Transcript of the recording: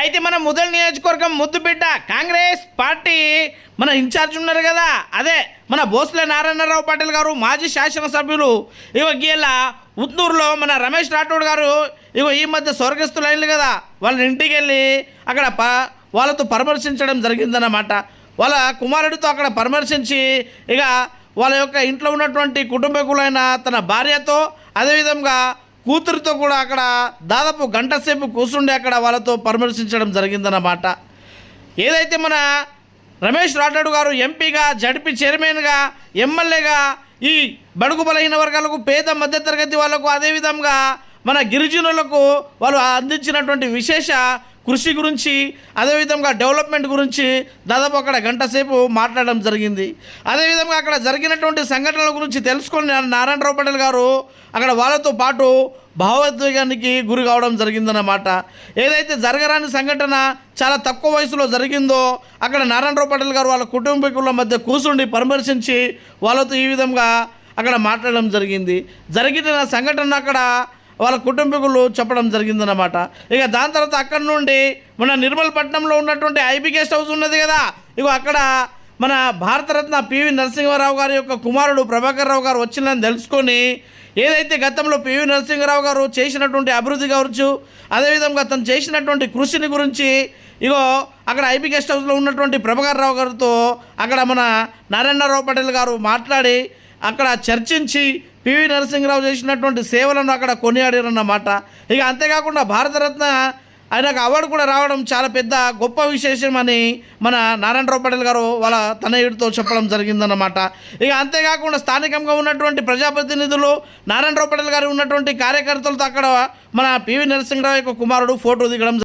అయితే మన ముదల్ నియోజకవర్గం ముద్దుబిడ్డ కాంగ్రెస్ పార్టీ మన ఇన్ఛార్జ్ ఉన్నారు కదా. అదే మన భోస్లే నారాయణరావు పాటిల్ గారు మాజీ శాసనసభ్యులు. ఇగో గీళ్ళ ఉత్తూరులో మన రమేష్ రాఠోడ్ గారు ఇగో ఈ మధ్య స్వర్గస్థులైనలు కదా. వాళ్ళ ఇంటికి వెళ్ళి అక్కడ ప వాళ్ళతో పరామర్శించడం జరిగిందన్నమాట. వాళ్ళ కుమారుడితో అక్కడ పరామర్శించి ఇక వాళ్ళ యొక్క ఇంట్లో ఉన్నటువంటి కుటుంబకులైన తన భార్యతో అదేవిధంగా కూతురితో కూడా అక్కడ దాదాపు గంట సేపు కూర్చుండి అక్కడ వాళ్ళతో పరామర్శించడం జరిగిందన్నమాట. ఏదైతే మన రమేష్ రాఠోడ్ గారు ఎంపీగా జడ్పీ చైర్మన్గా ఎమ్మెల్యేగా ఈ బడుగు బలహీన వర్గాలకు పేద మధ్యతరగతి వాళ్ళకు అదేవిధంగా మన గిరిజనులకు వాళ్ళు అందించినటువంటి విశేష కృషి గురించి అదేవిధంగా డెవలప్మెంట్ గురించి దాదాపు అక్కడ గంట సేపు మాట్లాడడం జరిగింది. అదేవిధంగా అక్కడ జరిగినటువంటి సంఘటనల గురించి తెలుసుకొని నారాయణరావు పటేల్ గారు అక్కడ వాళ్ళతో పాటు భావోద్వేగానికి గురి కావడం జరిగిందన్నమాట. ఏదైతే జరగరాని సంఘటన చాలా తక్కువ వయసులో జరిగిందో అక్కడ నారాయణరావు పటేల్ గారు వాళ్ళ కుటుంబీకుల మధ్య కూర్చుండి పరామర్శించి వాళ్ళతో ఈ విధంగా అక్కడ మాట్లాడడం జరిగింది. జరిగిన సంఘటన అక్కడ వాళ్ళ కుటుంబీకులు చెప్పడం జరిగిందన్నమాట. ఇక దాని తర్వాత అక్కడ నుండి మన నిర్మల్ పట్నంలో ఉన్నటువంటి ఐబీ గెస్ట్ హౌస్ ఉన్నది కదా. ఇగో అక్కడ మన భారతరత్న పివి నరసింహారావు గారి యొక్క కుమారుడు ప్రభాకర్ రావు గారు వచ్చిందని తెలుసుకొని ఏదైతే గతంలో పివి నరసింహారావు గారు చేసినటువంటి అభివృద్ధి కావచ్చు అదేవిధంగా తను చేసినటువంటి కృషిని గురించి ఇగో అక్కడ ఐబీ గెస్ట్ హౌస్లో ఉన్నటువంటి ప్రభాకర్ రావు గారితో అక్కడ మన నారాయణరావు పటేల్ గారు మాట్లాడి అక్కడ చర్చించి పివి నరసింహరావు చేసినటువంటి సేవలను అక్కడ కొనియాడారన్నమాట ఇక అంతేకాకుండా భారతరత్న ఆయనకు అవార్డు కూడా రావడం చాలా పెద్ద గొప్ప విశేషం అని మన నారాయణరావు పటేల్ గారు వాళ్ళ తనయుడితో చెప్పడం జరిగిందన్నమాట ఇక అంతేకాకుండా స్థానికంగా ఉన్నటువంటి ప్రజాప్రతినిధులు నారాయణరావు పటేల్ గారు ఉన్నటువంటి కార్యకర్తలతో అక్కడ మన పివి నరసింహరావు యొక్క కుమారుడు ఫోటో దిగడం